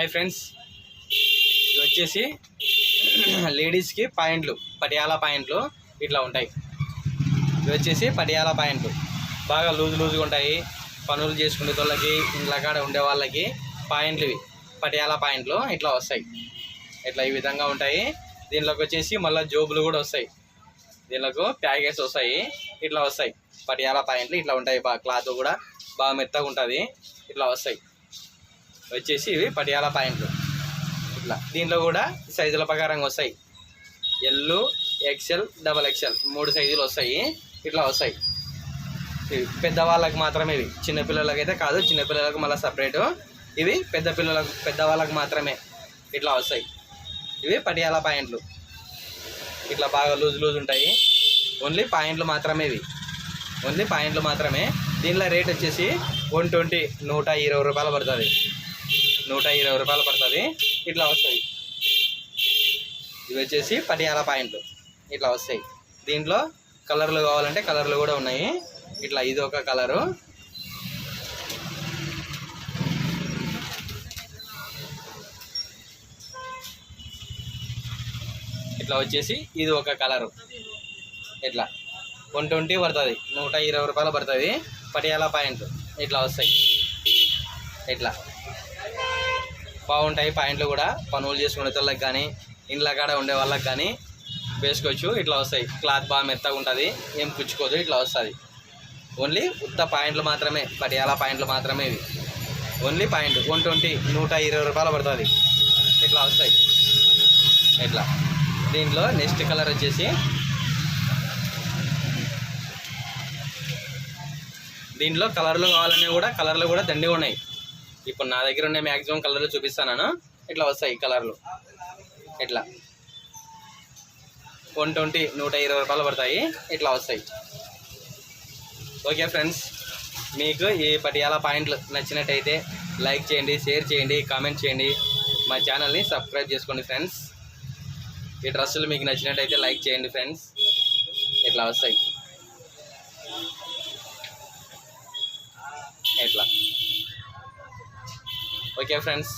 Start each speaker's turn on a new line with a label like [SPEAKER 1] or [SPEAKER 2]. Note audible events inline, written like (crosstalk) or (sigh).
[SPEAKER 1] Hi friends. ఇది వచ్చేసి (clears throat) లేడీస్కి పాయింట్లు పటియాల పాయింట్లు ఇట్లా ఉంటాయి. ఇవి వచ్చేసి పటియాల పాయింట్లు బాగా లూజ్ లూజ్గా ఉంటాయి. పనులు చేసుకునే వాళ్ళకి ఇంట్లో కాడ ఉండే వాళ్ళకి పాయింట్లు ఇవి. పటియాల పాయింట్లు ఇట్లా వస్తాయి. ఇట్లా ఈ విధంగా ఉంటాయి. దీనిలోకి వచ్చేసి మళ్ళీ జోబులు కూడా వస్తాయి. దీనిలోకి ప్యాకెట్స్ వస్తాయి. ఇట్లా వస్తాయి. పటియాల పాయింట్లు ఇట్లా ఉంటాయి. బాగా క్లాత్ కూడా బాగా మెత్తగా ఉంటుంది. ఇట్లా వస్తాయి. వచ్చేసి ఇవి పటియాల పాయింట్లు. ఇట్లా. దీంట్లో కూడా సైజుల ప్రకారంగా వస్తాయి. ఎల్లు ఎక్సెల్ డబల్ ఎక్సెల్ మూడు సైజులు వస్తాయి. ఇట్లా వస్తాయి. ఇవి పెద్దవాళ్ళకి మాత్రమే ఇవి. చిన్నపిల్లలకి అయితే కాదు చిన్నపిల్లలకు మళ్ళీ సపరేటు. ఇవి పెద్ద పిల్లలకు పెద్దవాళ్ళకి మాత్రమే ఇట్లా వస్తాయి. ఇవి పటియాల పాయింట్లు. ఇట్లా బాగా లూజ్ లూజ్ ఉంటాయి. ఓన్లీ పాయింట్లు మాత్రమే ఇవి. ఓన్లీ పాయింట్లు మాత్రమే. దీనిలో రేట్ వచ్చేసి వన్ ట్వంటీ నూట ఇరవై రూపాయలు పడుతుంది. నూట ఇరవై రూపాయలు పడుతుంది. ఇట్లా వస్తాయి. ఇవి వచ్చేసి పటియాల పాయింట్లు. ఇట్లా వస్తాయి. దీంట్లో కలర్లు కావాలంటే కలర్లు కూడా ఉన్నాయి. ఇట్లా ఇది ఒక కలరు. ఇట్లా వచ్చేసి ఇది ఒక కలరు. ఇట్లా. వన్ ట్వంటీ పడుతుంది. నూట ఇరవై రూపాయలు పడుతుంది. పటియాల పాయింట్ ఇట్లా వస్తాయి. ఇట్లా. బాగుంటాయి పాయింట్లు కూడా. పనులు చేసుకునే వాళ్ళకి కానీ ఇంట్లో కాడ ఉండే వాళ్ళకి కానీ వేసుకోవచ్చు ఇట్లా వస్తాయి. క్లాత్ బాగా మెత్తగా ఉంటుంది. ఏం పుచ్చుకోదు ఇట్లా వస్తుంది. ఓన్లీ ఉత్త పాయింట్లు మాత్రమే పటియాలా పాయింట్లు మాత్రమే ఇవి. ఓన్లీ పాయింట్ వన్ ట్వంటీ నూట ఇరవై రూపాయలు పడుతుంది. ఇట్లా వస్తాయి. ఇట్లా. దీంట్లో నెక్స్ట్ కలర్ వచ్చేసి దీంట్లో కలర్లు కావాలన్నా కూడా కలర్లు కూడా దండిగా ఉన్నాయి. ఇప్పుడు నా దగ్గర ఉండే మ్యాక్సిమం కలర్లు చూపిస్తాను ఇట్లా వస్తాయి కలర్లు ఇట్లా. వన్ ట్వంటీ నూట ఇరవై రూపాయలు పడతాయి. ఇట్లా వస్తాయి. ఓకే ఫ్రెండ్స్ మీకు ఈ పటియాల పాయింట్లు నచ్చినట్టయితే లైక్ చేయండి షేర్ చేయండి కామెంట్ చేయండి. మా ఛానల్ని సబ్స్క్రైబ్ చేసుకోండి ఫ్రెండ్స్. ఈ డ్రెస్సులు మీకు నచ్చినట్టయితే లైక్ చేయండి ఫ్రెండ్స్. ఇట్లా వస్తాయి. Okay friends